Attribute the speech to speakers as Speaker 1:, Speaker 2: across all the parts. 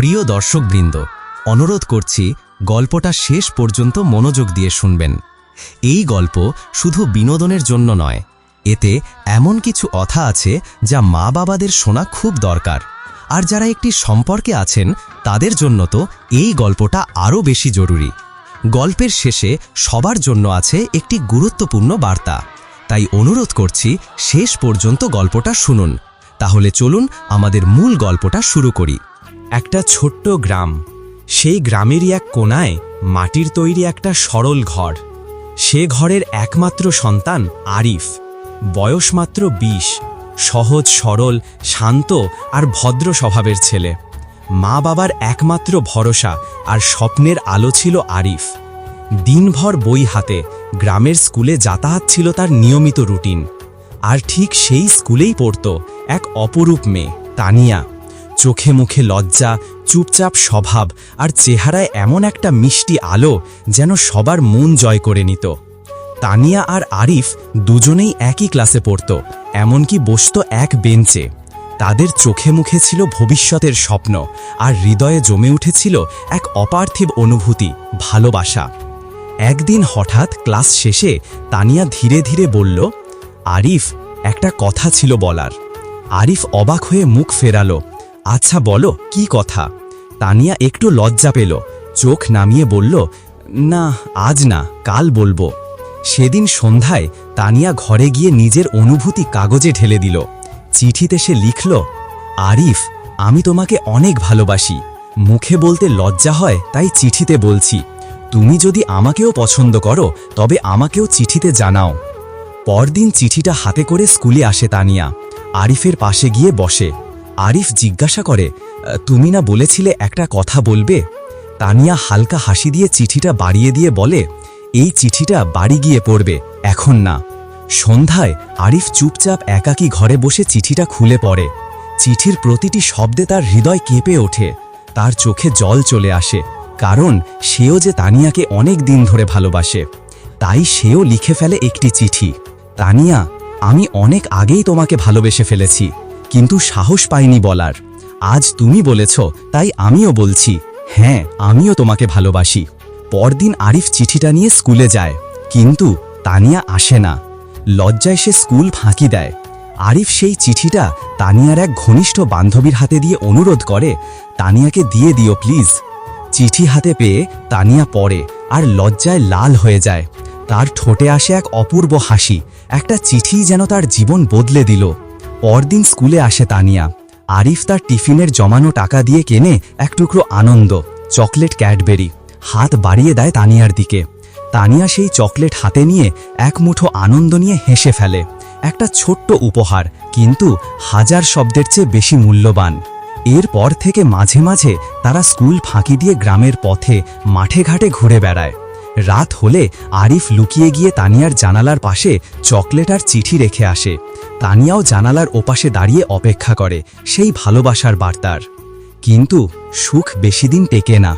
Speaker 1: প্রিয় দর্শকবৃন্দ, অনুরোধ করছি গল্পটা শেষ পর্যন্ত মনোযোগ দিয়ে শুনবেন। এই গল্প শুধু বিনোদনের জন্য নয়, এতে এমন কিছু অথা আছে যা মা বাবাদের শোনা খুব দরকার। আর যারা একটি সম্পর্কে আছেন, তাদের জন্য তো এই গল্পটা আরও বেশি জরুরি। গল্পের শেষে সবার জন্য আছে একটি গুরুত্বপূর্ণ বার্তা। তাই অনুরোধ করছি শেষ পর্যন্ত গল্পটা শুনুন। তাহলে চলুন আমাদের মূল গল্পটা শুরু করি।
Speaker 2: একটা ছোট্ট গ্রাম। সেই গ্রামেরই এক কোনায় মাটির তৈরি একটা সরল ঘর। সে ঘরের একমাত্র সন্তান আরিফ। বয়স মাত্র বিশ। সহজ, সরল, শান্ত আর ভদ্র স্বভাবের ছেলে। মা বাবার একমাত্র ভরসা আর স্বপ্নের আলো ছিল আরিফ। দিনভর বই হাতে, গ্রামের স্কুলে যাতায়াত ছিল তার নিয়মিত রুটিন। আর ঠিক সেই স্কুলেই পড়ত এক অপরূপ মেয়ে, তানিয়া। চোখে মুখে লজ্জা, চুপচাপ স্বভাব আর চেহারায় এমন একটা মিষ্টি আলো যেন সবার মন জয় করে নিত। তানিয়া আর আরিফ দুজনেই একই ক্লাসে পড়ত, এমনকি বসত এক বেঞ্চে। তাদের চোখে মুখে ছিল ভবিষ্যতের স্বপ্ন আর হৃদয়ে জমে উঠেছিল এক অপার্থিব অনুভূতি, ভালোবাসা। একদিন হঠাৎ ক্লাস শেষে তানিয়া ধীরে ধীরে বলল, আরিফ, একটা কথা ছিল বলার। আরিফ অবাক হয়ে মুখ ফেরালো আচ্ছা বলো, কি কথা? তানিয়া একটু লজ্জা পেল, চোখ নামিয়ে বলল, না, আজ না, কাল বলব। সেদিন সন্ধ্যায় তানিয়া ঘরে গিয়ে নিজের অনুভূতি কাগজে ঢেলে দিল। চিঠিতে সে লিখল, আরিফ, আমি তোমাকে অনেক ভালোবাসি। মুখে বলতে লজ্জা হয়, তাই চিঠিতে বলছি। তুমি যদি আমাকেও পছন্দ করো, তবে আমাকেও চিঠিতে জানাও। পরদিন চিঠিটা হাতে করে স্কুলে আসে তানিয়া। আরিফের পাশে গিয়ে বসে। আরিফ জিজ্ঞাসা করে তুমি না বলেছিলে একটা কথা বলবে? তানিয়া হালকা হাসি দিয়ে চিঠিটা বাড়িয়ে দিয়ে বলে, এই চিঠিটা বাড়ি গিয়ে পড়বে, এখন না। সন্ধ্যায় আরিফ চুপচাপ একাকী ঘরে বসে চিঠিটা খুলে পড়ে। চিঠির প্রতিটি শব্দে তার হৃদয় কেঁপে ওঠে, তার চোখে জল চলে আসে, কারণ সেও যে তানিয়াকে অনেক দিন ধরে ভালোবাসে, তাই সেও লিখে ফেলে একটি চিঠি। তানিয়া, আমি অনেক আগেই তোমাকে ভালোবেসে ফেলেছি কিন্তু সাহস পাইনি বলার। আজ তুমি বলেছ, তাই আমিও বলছি। হ্যাঁ আমিও তোমাকে ভালোবাসি। পরদিন আরিফ চিঠিটা নিয়ে স্কুলে যায়, কিন্তু তানিয়া আসে না। লজ্জায় সে স্কুল ফাঁকি দেয়। আরিফ সেই চিঠিটা তানিয়ার এক ঘনিষ্ঠ বান্ধবীর হাতে দিয়ে অনুরোধ করে, তানিয়াকে দিয়ে দিও প্লিজ। চিঠি হাতে পেয়ে তানিয়া পড়ে আর লজ্জায় লাল হয়ে যায়। তার ঠোঁটে আসে এক অপূর্ব হাসি, একটা চিঠি যেন তার জীবন বদলে দিল। পরদিন স্কুলে আসে তানিয়া। আরিফ তার টিফিনের জমানো টাকা দিয়ে কেনে এক টুকরো আনন্দ, চকলেট ক্যাডবেরি, হাত বাড়িয়ে দেয় তানিয়ার দিকে। তানিয়া সেই চকলেট হাতে নিয়ে এক মুঠো আনন্দ নিয়ে হেসে ফেলে। একটা ছোট্ট উপহার, কিন্তু হাজার শব্দের চেয়ে বেশি মূল্যবান। এরপর থেকে মাঝে মাঝে তারা স্কুল ফাঁকি দিয়ে গ্রামের পথে, মাঠে ঘাটে ঘুরে বেড়ায়। রাত হলে আরিফ লুকিয়ে গিয়ে তানিয়ার জানালার পাশে চকলেট আর চিঠি রেখে আসে। তানিয়াও জানালার ওপাশে দাঁড়িয়ে অপেক্ষা করে সেই ভালোবাসার বার্তার। কিন্তু সুখ বেশিদিন টেকে না।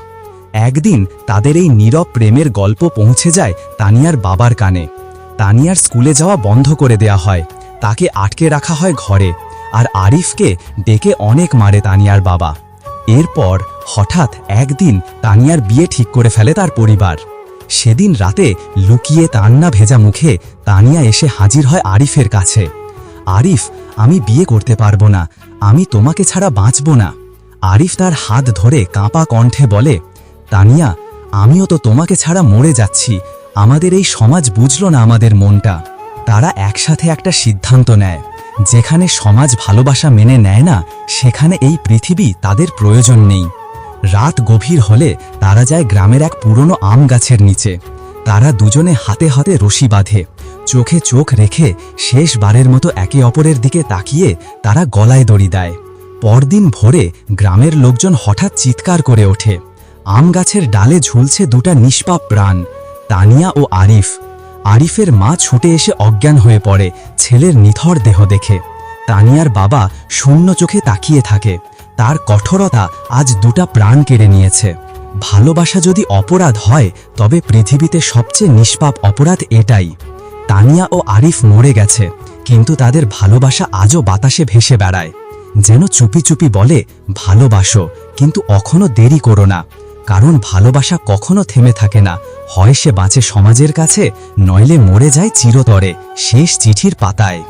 Speaker 2: একদিন তাদের এই নীরব প্রেমের গল্প পৌঁছে যায় তানিয়ার বাবার কানে। তানিয়ার স্কুলে যাওয়া বন্ধ করে দেয়া হয়। তাকে আটকে রাখা হয় ঘরে। আর আরিফকে ডেকে অনেক মারে তানিয়ার বাবা। এরপর হঠাৎ একদিন তানিয়ার বিয়ে ঠিক করে ফেলে তার পরিবার। সেদিন রাতে লুকিয়ে তান্না ভেজা মুখে তানিয়া এসে হাজির হয় আরিফের কাছে। আরিফ, আমি বিয়ে করতে পারব না, আমি তোমাকে ছাড়া বাঁচব না। আরিফ তার হাত ধরে কাঁপা কণ্ঠে বলে, তানিয়া, আমিও তো তোমাকে ছাড়া মরে যাচ্ছি, আমাদের এই সমাজ বুঝল না আমাদের মনটা। তারা একসাথে একটা সিদ্ধান্ত নেয়, যেখানে সমাজ ভালোবাসা মেনে নেয় না, সেখানে এই পৃথিবী তাদের প্রয়োজন নেই। রাত গভীর হলে তারা যায় গ্রামের এক পুরনো আম গাছের নিচে। তারা দুজনে হাতে হাতে রশি বাঁধে। চোখে চোখ রেখে শেষবারের মতো একে অপরের দিকে তাকিয়ে তারা গলায় দড়ি দেয়। পরদিন ভোরে গ্রামের লোকজন হঠাৎ চিৎকার করে ওঠে। আম গাছের ডালে ঝুলছে দুটা নিষ্পাপ প্রাণ, তানিয়া ও আরিফ। আরিফের মা ছুটে এসে অজ্ঞান হয়ে পড়ে, ছেলের নিথর দেহ দেখে। তানিয়ার বাবা শূন্য চোখে তাকিয়ে থাকে। তার কঠোরতা আজ দুটা প্রাণ কেড়ে নিয়েছে। ভালোবাসা যদি অপরাধ হয়, তবে পৃথিবীতে সবচেয়ে নিষ্পাপ অপরাধ এটাই। তানিয়া ও আরিফ মরে গেছে, কিন্তু তাদের ভালোবাসা আজও বাতাসে ভেসে বেড়ায়। যেন চুপি চুপি বলে, ভালোবাসো, কিন্তু অখনো দেরি করো না। কারণ ভালোবাসা কখনো থেমে থাকে না। হয় সে বাঁচে সমাজের কাছে, নইলে মরে যায় চিরতরে, শেষ চিঠির পাতায়।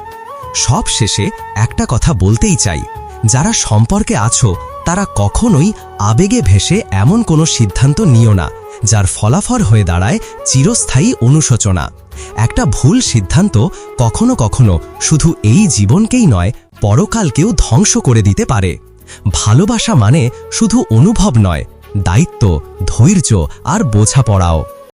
Speaker 1: সব শেষে একটা কথা বলতেই চাই। যারা সম্পর্কে আছো, তারা কখনোই আবেগে ভেসে এমন কোনো সিদ্ধান্ত নিও না, যার ফলাফল হয়ে দাঁড়ায় চিরস্থায়ী অনুশোচনা। একটা ভুল সিদ্ধান্ত কখনো কখনো শুধু এই জীবনকেই নয়, পরকালকেও ধ্বংস করে দিতে পারে। ভালোবাসা মানে শুধু অনুভব নয়, দায়িত্ব, ধৈর্য আর বোঝাপড়াও।